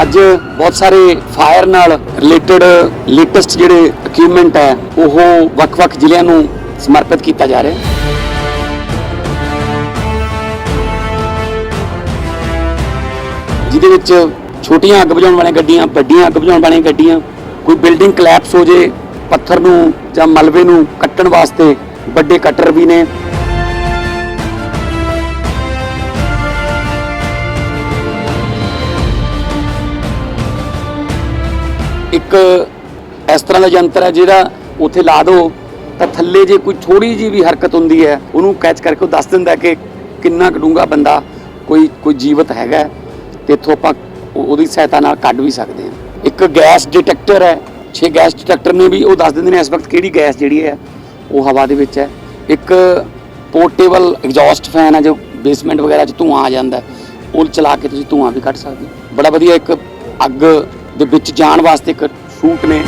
ਅੱਜ ਬਹੁਤ ਸਾਰੇ ਫਾਇਰ ਨਾਲ ਰਿਲੇਟਡ ਲੇਟੈਸਟ ਜਿਹੜੇ ਇਕਵਿਪਮੈਂਟ ਹੈ, ਉਹ ਵੱਖ-ਵੱਖ ਜ਼ਿਲ੍ਹਿਆਂ ਨੂੰ ਸਮਰਪਿਤ ਕੀਤਾ ਜਾ ਰਿਹਾ ਹੈ। ਜਿਹਦੇ ਵਿੱਚ ਛੋਟੀਆਂ ਅੱਗ ਬੁਝਾਉਣ ਵਾਲੀਆਂ ਗੱਡੀਆਂ, ਵੱਡੀਆਂ ਅੱਗ ਬੁਝਾਉਣ ਵਾਲੀਆਂ ਗੱਡੀਆਂ, ਕੋਈ ਬਿਲਡਿੰਗ ਕਲੈਪਸ ਹੋ ਜੇ, ਪੱਥਰ ਨੂੰ ਜਾਂ ਮਲਬੇ ਨੂੰ ਕੱਟਣ ਵਾਸਤੇ ਵੱਡੇ ਕਟਰ ਵੀ ਨੇ। ਇੱਕ ਇਸ ਤਰ੍ਹਾਂ ਦਾ ਯੰਤਰ ਹੈ ਜਿਹੜਾ ਉੱਥੇ ਲਾ ਦੋ, ਤਾਂ ਥੱਲੇ ਜੇ ਕੋਈ ਥੋੜੀ ਜੀ ਵੀ ਹਰਕਤ ਹੁੰਦੀ ਹੈ, ਉਹਨੂੰ ਕੈਚ ਕਰਕੇ ਉਹ ਦੱਸ ਦਿੰਦਾ ਕਿ ਕਿੰਨਾ ਕੁ ਡੂੰਘਾ ਬੰਦਾ ਕੋਈ ਕੋਈ ਜੀਵਤ ਹੈਗਾ ਹੈ ਤੇ ਇੱਥੋਂ ਆਪਾਂ ਉਹ- ਉਹਦੀ ਸਹਾਇਤਾ ਨਾਲ ਕੱਢ ਵੀ ਸਕਦੇ ਹਾਂ। ਇੱਕ ਗੈਸ ਡਿਟੈਕਟਰ ਹੈ 6 ਗੈਸ ਡਿਟੈਕਟਰ ਨੇ ਵੀ ਉਹ ਦੱਸ ਦਿੰਦੇ ਨੇ ਇਸ ਵਕਤ ਕਿਹੜੀ ਗੈਸ ਜਿਹੜੀ ਹੈ, ਉਹ ਹਵਾ ਦੇ ਵਿੱਚ ਹੈ। ਇੱਕ ਪੋਰਟੇਬਲ ਐਗਜ਼ੌਸਟ ਫੈਨ ਹੈ ਜੋ ਬੇਸਮੈਂਟ ਵਗੈਰਾ 'ਚ ਧੂਆਂ ਆ ਜਾਂਦਾ ਉਹ ਚਲਾ ਕੇ ਤੁਸੀਂ ਧੂਆਂ ਵੀ ਕੱਢ ਸਕਦੇ ਹੋ। ਬੜਾ ਵਧੀਆ ਇੱਕ ਅੱਗ ਦੇ ਵਿੱਚ ਜਾਣ ਵਾਸਤੇ ਇੱਕ ਸੂਟ ਨੇ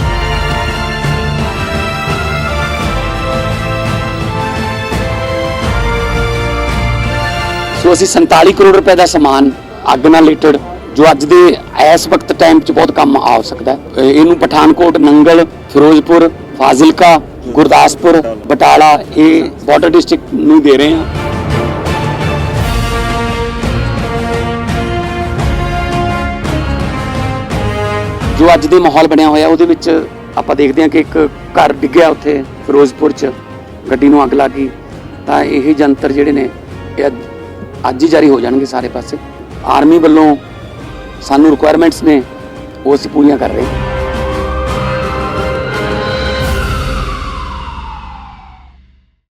ਸੋ ਅਸੀਂ 47 ਕਰੋੜ ਰੁਪਏ ਦਾ ਸਮਾਨ ਅੱਗ ਨਾਲ ਰਿਲੇਟਡ ਜੋ ਅੱਜ ਦੇ ਇਸ ਵਕਤ ਟਾਈਮ 'ਚ ਬਹੁਤ ਕੰਮ ਆ ਸਕਦਾ ਹੈ। ਅਹ ਇਹਨੂੰ ਪਠਾਨਕੋਟ, ਨੰਗਲ, ਫਿਰੋਜ਼ਪੁਰ, ਫਾਜ਼ਿਲਕਾ, ਗੁਰਦਾਸਪੁਰ, ਬਟਾਲਾ, ਇਹ ਬਾਰਡਰ ਡਿਸਟ੍ਰਿਕਟ ਨੂੰ ਦੇ ਰਹੇ ਹਾਂ ਜੋ ਅੱਜ ਦੇ ਮਾਹੌਲ ਬਣਿਆ ਹੋਇਆ, ਉਹਦੇ ਵਿੱਚ ਆਪਾਂ ਦੇਖਦੇ ਹਾਂ ਕਿ ਇੱਕ ਘਰ ਡਿੱਗਿਆ ਉੱਥੇ ਫਿਰੋਜ਼ਪੁਰ 'ਚ, ਗੱਡੀ ਨੂੰ ਅੱਗ ਲੱਗ ਗਈ। ਤਾਂ ਇਹ ਜੰਤਰ ਜਿਹੜੇ ਨੇ, ਇਹ ਅੱਜ- ਅੱਜ ਹੀ ਜਾਰੀ ਹੋ ਜਾਣਗੇ ਸਾਰੇ ਪਾਸੇ। ਆਰਮੀ ਵੱਲੋਂ ਸਾਨੂੰ ਰਿਕੁਆਇਰਮੈਂਟਸ ਨੇ, ਉਹ ਅਸੀਂ ਪੂਰੀਆਂ ਕਰ ਰਹੇ ਹਾਂ।